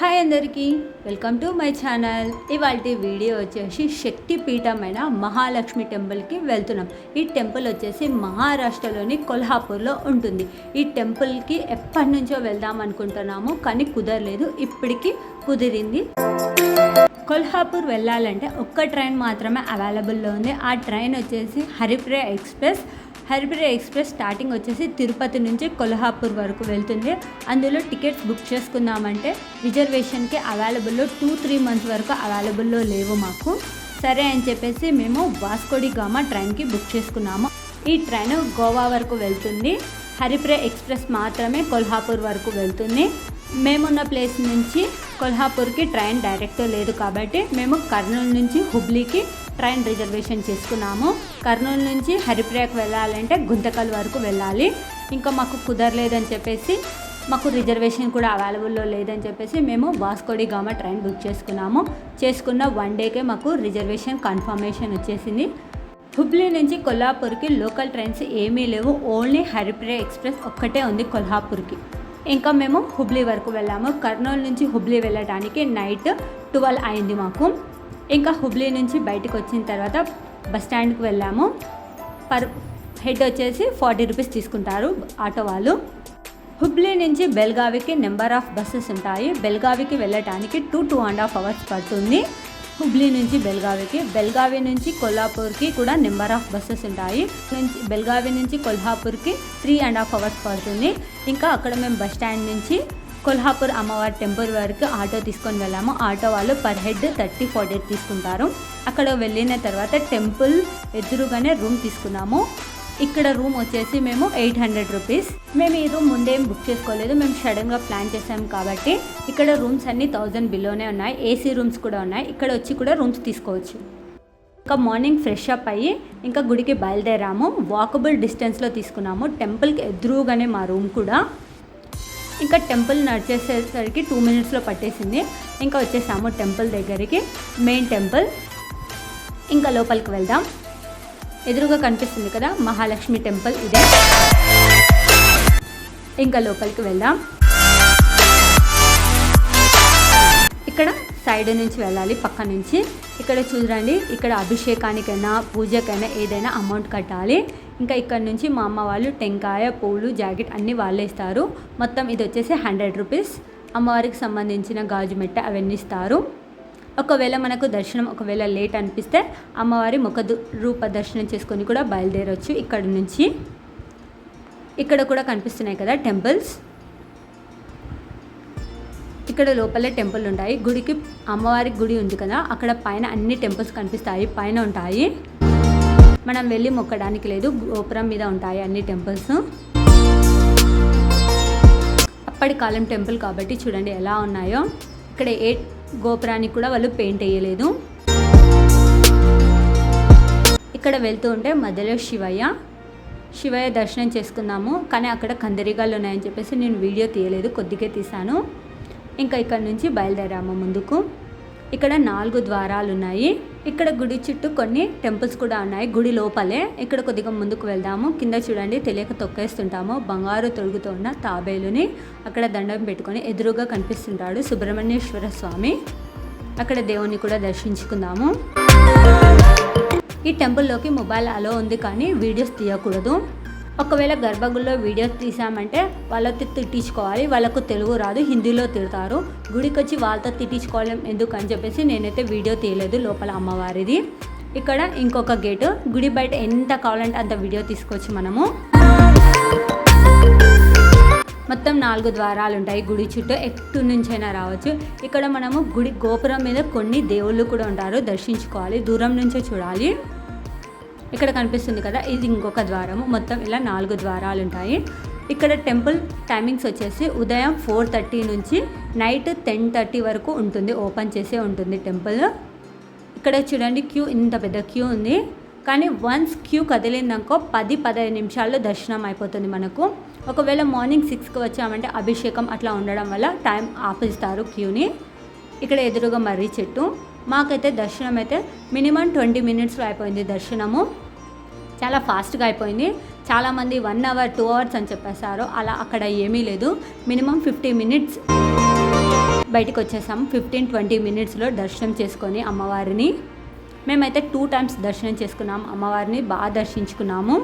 Hi అందరికీ welcome to my channel. ఇవాళ video వచ్చేసి శక్తిపీఠమైన మహాలక్ష్మి టెంపుల్కి వెళ్తున్నాం. ఈ టెంపుల్ వచ్చేసి మహారాష్ట్రలోని కొల్హాపూర్లో ఉంటుంది. ఈ టెంపుల్కి ఎప్పటి నుంచో వెళ్దాం అనుకుంటున్నాము కానీ కుదరలేదు. ఇప్పటికి కుదిరింది. కొల్హాపూర్ వెళ్ళాలంటే ఒక్క ట్రైన్ మాత్రమే అవైలబుల్లో ఉంది. ఆ ట్రైన్ వచ్చేసి Haripriya express Haripriya express starting వచ్చేసి తిరుపతి నుంచి కొల్హాపూర్ వరకు వెళ్తుంది. అందులో టికెట్స్ బుక్ చేసుకుందామంటే రిజర్వేషన్కి అవైలబుల్లో టూ త్రీ మంత్స్ వరకు అవైలబుల్లో లేవు మాకు. సరే అని చెప్పేసి మేము వాస్కోడి గామా ట్రైన్కి బుక్ చేసుకున్నాము. ఈ ట్రైన్ గోవా వరకు వెళ్తుంది. హరిప్రే ఎక్స్ప్రెస్ మాత్రమే కొల్హాపూర్ వరకు వెళ్తుంది. మేమున్న ప్లేస్ నుంచి కొల్హాపూర్కి ట్రైన్ డైరెక్ట్ లేదు కాబట్టి మేము కర్నూలు నుంచి హుబ్లీకి ట్రైన్ రిజర్వేషన్ చేసుకున్నాము. కర్నూలు నుంచి హరిప్రియాకు వెళ్ళాలంటే గుంతకల్ వరకు వెళ్ళాలి. ఇంకా మాకు కుదరలేదని చెప్పేసి మాకు రిజర్వేషన్ కూడా అవైలబుల్లో లేదని చెప్పేసి మేము వాస్కోడిగామ ట్రైన్ బుక్ చేసుకున్నాము. చేసుకున్న వన్ డేకే మాకు రిజర్వేషన్ కన్ఫర్మేషన్ వచ్చేసింది. హుబ్లీ నుంచి కొల్హాపూర్కి లోకల్ ట్రైన్స్ ఏమీ లేవు. ఓన్లీ హరిప్రియ ఎక్స్ప్రెస్ ఒక్కటే ఉంది కొల్హాపూర్కి ఇంకా మేము హుబ్లీ వరకు వెళ్ళాము. కర్నూలు నుంచి హుబ్లీ వెళ్ళడానికి నైట్ ట్వెల్వ్ అయింది మాకు. ఇంకా హుబ్లీ నుంచి బయటకు వచ్చిన తర్వాత బస్ స్టాండ్కి వెళ్ళాము. పర్ హెడ్ వచ్చేసి ఫార్టీ రూపీస్ తీసుకుంటారు ఆటో వాళ్ళు. హుబ్లీ నుంచి బెల్గావికి నెంబర్ ఆఫ్ బస్సెస్ ఉంటాయి. బెల్గావికి వెళ్ళటానికి two two and half hours పడుతుంది. హుబ్లీ నుంచి బెల్గావికి బెల్గావి నుంచి కొల్హాపూర్కి కూడా నెంబర్ ఆఫ్ బస్సెస్ ఉంటాయి. నుంచి బెల్గావి నుంచి కొల్హాపూర్కి త్రీ అండ్ హాఫ్ అవర్స్ పడుతుంది. ఇంకా అక్కడ మేము బస్ స్టాండ్ నుంచి కొల్హాపూర్ అమ్మవారి టెంపుల్ వరకు ఆటో తీసుకొని వెళ్ళాము. ఆటో వాళ్ళు పర్ హెడ్ థర్టీ ఫార్టీ తీసుకుంటారు. అక్కడ వెళ్ళిన తర్వాత టెంపుల్ ఎదురుగానే రూమ్ తీసుకున్నాము. ఇక్కడ రూమ్ వచ్చేసి మేము ఎయిట్ హండ్రెడ్ రూపీస్. మేము ఈ రూమ్ ముందేం బుక్ చేసుకోలేదు. మేము సడన్గా ప్లాన్ చేసాం కాబట్టి ఇక్కడ రూమ్స్ అన్ని థౌజండ్ బిలోనే ఉన్నాయి. ఏసీ రూమ్స్ కూడా ఉన్నాయి. ఇక్కడ వచ్చి కూడా రూమ్స్ తీసుకోవచ్చు. ఇంకా మార్నింగ్ ఫ్రెష్ అప్ అయ్యి ఇంకా గుడికి బయలుదేరాము. వాకబుల్ డిస్టెన్స్లో తీసుకున్నాము. టెంపుల్కి ఎదురుగానే మా రూమ్ కూడా. ఇంకా టెంపుల్ నడిచేసేసరికి టూ మినిట్స్లో పట్టేసింది. ఇంకా వచ్చేసాము టెంపుల్ దగ్గరికి. Main temple. ఇంకా లోపలికి వెళ్దాం. ఎదురుగా కనిపిస్తుంది కదా మహాలక్ష్మి టెంపుల్ ఇదే. ఇంకా లోపలికి వెళ్దాం. ఇక్కడ సైడ్ నుంచి వెళ్ళాలి పక్క నుంచి. ఇక్కడ చూడండి ఇక్కడ అభిషేకానికైనా పూజకైనా ఏదైనా అమౌంట్ కట్టాలి. ఇంకా ఇక్కడ నుంచి మా అమ్మ వాళ్ళు టెంకాయ పూలు జాకెట్ అన్నీ వాళ్ళే ఇస్తారు. మొత్తం ఇది వచ్చేసి హండ్రెడ్ రూపీస్ అమ్మవారికి సంబంధించిన గాజు మెట్ట అవన్నీ ఇస్తారు. ఒకవేళ మనకు దర్శనం ఒకవేళ లేట్ అనిపిస్తే అమ్మవారి ముఖ రూప దర్శనం చేసుకొని కూడా బయలుదేరొచ్చు ఇక్కడ నుంచి. ఇక్కడ కూడా కనిపిస్తున్నాయి కదా టెంపుల్స్. ఇక్కడ లోపలే టెంపుల్ ఉంటాయి. గుడికి అమ్మవారి గుడి ఉంది కదా అక్కడ పైన అన్ని టెంపుల్స్ కనిపిస్తాయి. పైన ఉంటాయి. మనం వెళ్ళి మొక్కడానికి లేదు గోపురం మీద ఉంటాయి అన్ని టెంపుల్స్. అప్పటి కాలం టెంపుల్ కాబట్టి చూడండి ఎలా ఉన్నాయో. ఇక్కడ ఏ గోపురానికి కూడా వాళ్ళు పెయింట్ వేయలేదు. ఇక్కడ వెళ్తూ ఉంటే మధ్యలో శివయ్య. శివయ్య దర్శనం చేసుకున్నాము కానీ అక్కడ కందిరీగాలు ఉన్నాయని చెప్పేసి నేను వీడియో తీయలేదు కొద్దిగా తీశాను. ఇంకా ఇక్కడ నుంచి బయలుదేరాము ముందుకు. ఇక్కడ నాలుగు ద్వారాలు ఉన్నాయి. ఇక్కడ గుడి చుట్టూ కొన్ని టెంపుల్స్ కూడా ఉన్నాయి. గుడి లోపలే ఇక్కడ కొద్దిగా ముందుకు వెళ్దాము. కింద చూడండి తెలియక తొక్కేస్తుంటాము. బంగారు తొడుగుతో ఉన్న తాబేలుని అక్కడ దండం పెట్టుకొని ఎదురుగా కనిపిస్తుంటాడు సుబ్రహ్మణ్యేశ్వర స్వామి. అక్కడ దేవుని కూడా దర్శించుకుందాము. ఈ టెంపుల్లోకి మొబైల్ అలో ఉంది కానీ వీడియోస్ తీయకూడదు. ఒకవేళ గర్భగుడిలో వీడియో తీసామంటే వాళ్ళతో తిట్టించుకోవాలి వాళ్ళకు తెలుగు రాదు హిందీలో తిడతారు. గుడికి వచ్చి వాళ్ళతో తిట్టించుకోవడం ఎందుకు అని చెప్పేసి నేనైతే వీడియో తీయలేదు లోపల అమ్మవారిది. ఇక్కడ ఇంకొక గేటు గుడి బయట ఎంత కావాలంటే అంత వీడియో తీసుకోవచ్చు మనము. మొత్తం నాలుగు ద్వారాలు ఉంటాయి గుడి చుట్టూ ఎటు నుంచైనా రావచ్చు. ఇక్కడ మనము గుడి గోపురం మీద కొన్ని దేవుళ్ళు కూడా ఉంటారు దర్శించుకోవాలి దూరం నుంచే చూడాలి. ఇక్కడ కనిపిస్తుంది కదా ఇది ఇంకొక ద్వారము. మొత్తం ఇలా నాలుగు ద్వారాలు ఉంటాయి. ఇక్కడ టెంపుల్ టైమింగ్స్ వచ్చేసి ఉదయం ఫోర్ థర్టీ నుంచి నైట్ టెన్ థర్టీ వరకు ఉంటుంది. ఓపెన్ చేసే ఉంటుంది టెంపుల్. ఇక్కడ చూడండి క్యూ ఇంత పెద్ద క్యూ ఉంది. కానీ వన్స్ క్యూ కదిలిందనుకో పది పదహైదు నిమిషాల్లో దర్శనం అయిపోతుంది మనకు. ఒకవేళ మార్నింగ్ సిక్స్కి వచ్చామంటే అభిషేకం అట్లా ఉండడం వల్ల టైం ఆపిస్తారు క్యూని. ఇక్కడ ఎదురుగా మర్రి చెట్టు. మాకైతే దర్శనం అయితే మినిమం ట్వంటీ మినిట్స్లో అయిపోయింది దర్శనము. చాలా ఫాస్ట్గా అయిపోయింది. చాలామంది వన్ అవర్ టూ అవర్స్ అని చెప్పేశారు. అలా అక్కడ ఏమీ లేదు. మినిమం ఫిఫ్టీ మినిట్స్ బయటకు వచ్చేసాము ఫిఫ్టీన్ ట్వంటీ మినిట్స్లో దర్శనం చేసుకొని అమ్మవారిని. మేమైతే టూ టైమ్స్ దర్శనం చేసుకున్నాం. అమ్మవారిని బాగా దర్శించుకున్నాము.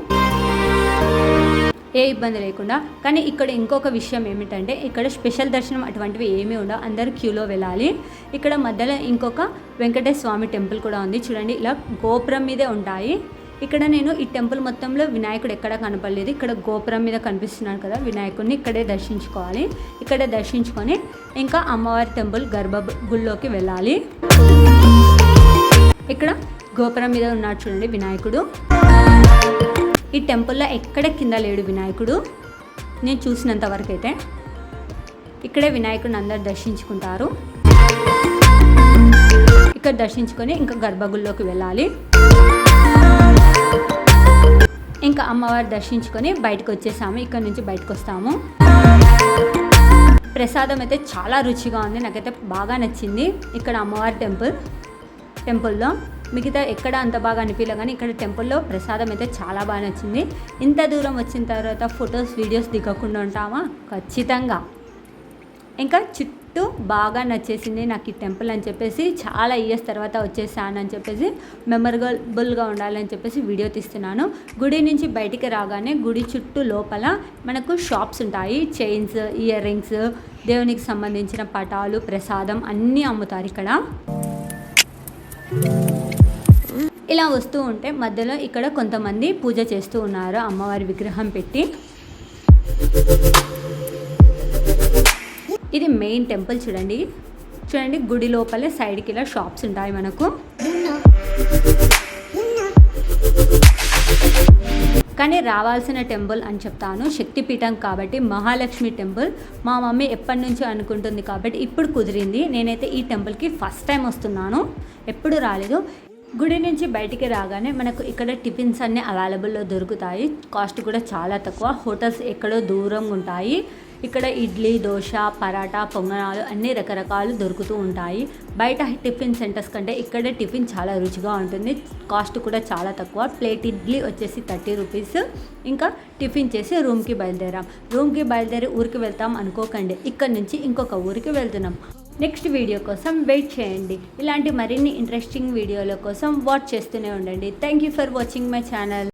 ఏ ఇబ్బంది లేకుండా. కానీ ఇక్కడ ఇంకొక విషయం ఏమిటంటే ఇక్కడ స్పెషల్ దర్శనం అటువంటివి ఏమీ ఉండవు. అందరూ క్యూలో వెళ్ళాలి. ఇక్కడ మధ్యలో ఇంకొక వెంకటేశ్వర స్వామి టెంపుల్ కూడా ఉంది. చూడండి ఇలా గోపురం మీదే ఉంటాయి. ఇక్కడ నేను ఈ టెంపుల్ మొత్తంలో వినాయకుడు ఎక్కడ కనపడలేదు. ఇక్కడ గోపురం మీద కనిపిస్తున్నాడు కదా వినాయకుడిని ఇక్కడే దర్శించుకోవాలి. ఇక్కడే దర్శించుకొని ఇంకా అమ్మవారి టెంపుల్ గర్భ గుళ్ళోకి వెళ్ళాలి. ఇక్కడ గోపురం మీద ఉన్నాడు చూడండి వినాయకుడు. ఈ టెంపుల్లో ఎక్కడ కింద లేడు వినాయకుడు? నేను చూసినంత వరకు అయితే ఇక్కడే వినాయకుడిని అందరు దర్శించుకుంటారు. ఇక్కడ దర్శించుకొని ఇంకా గర్భగుళ్ళలోకి వెళ్ళాలి. ఇంకా అమ్మవారు దర్శించుకొని బయటకు వచ్చేసాము. ఇక్కడ నుంచి బయటకు వస్తాము. ప్రసాదం అయితే చాలా రుచిగా ఉంది. నాకైతే బాగా నచ్చింది. ఇక్కడ అమ్మవారి టెంపుల్ టెంపుల్లో మిగతా ఎక్కడ అంత బాగా అనిపించలే కానీ ఇక్కడ టెంపుల్లో ప్రసాదం అయితే చాలా బాగా నచ్చింది. ఇంత దూరం వచ్చిన తర్వాత ఫొటోస్ వీడియోస్ దిగకుండా ఉంటామా? ఖచ్చితంగా. ఇంకా చుట్టూ బాగా నచ్చేసింది నాకు ఈ టెంపుల్ అని చెప్పేసి చాలా ఇయర్స్ తర్వాత వచ్చేసాను అని చెప్పేసి మెమరబుల్గా ఉండాలని చెప్పేసి వీడియో తీస్తున్నాను. గుడి నుంచి బయటికి రాగానే గుడి చుట్టూ లోపల మనకు షాప్స్ ఉంటాయి. చైన్స్ ఇయర్ రింగ్స్ దేవునికి సంబంధించిన పటాలు ప్రసాదం అన్నీ అమ్ముతారు ఇక్కడ. ఇలా వస్తూ ఉంటే మధ్యలో ఇక్కడ కొంతమంది పూజ చేస్తూ ఉన్నారు. అమ్మవారి విగ్రహం పెట్టి. ఇది మెయిన్ టెంపుల్ చూడండి. చూడండి గుడి లోపలే సైడ్కి ఇలా షాప్స్ ఉంటాయి మనకు. కానీ రావాల్సిన టెంపుల్ అని చెప్తాను. శక్తిపీఠం కాబట్టి మహాలక్ష్మి టెంపుల్ మా మమ్మీ ఎప్పటి నుంచో అనుకుంటుంది కాబట్టి ఇప్పుడు కుదిరింది. నేనైతే ఈ టెంపుల్కి ఫస్ట్ టైం వస్తున్నాను. ఎప్పుడు రాలేదు. గుడి నుంచి బయటికి రాగానే మనకు ఇక్కడ టిఫిన్స్ అన్నీ అవైలబుల్లో దొరుకుతాయి. కాస్ట్ కూడా చాలా తక్కువ. హోటల్స్ ఎక్కడో దూరంగా ఉంటాయి. ఇక్కడ ఇడ్లీ దోశ పరాటా పొంగనాలు అన్ని రకరకాలు దొరుకుతూ ఉంటాయి. బయట టిఫిన్ సెంటర్స్ కంటే ఇక్కడ టిఫిన్ చాలా రుచిగా ఉంటుంది. కాస్ట్ కూడా చాలా తక్కువ. ప్లేట్ ఇడ్లీ వచ్చేసి థర్టీ రూపీస్. ఇంకా టిఫిన్ చేసి రూమ్కి బయలుదేరాం. రూమ్కి బయలుదేరి ఊరికి వెళ్తాం అనుకోకండి. ఇక్కడ నుంచి ఇంకొక ఊరికి వెళ్తున్నాం. నెక్స్ట్ వీడియో కోసం వెయిట్ చేయండి. ఇలాంటి మరిన్ని ఇంట్రెస్టింగ్ వీడియోల కోసం వాచ్ చేస్తూనే ఉండండి. Thank you for watching my channel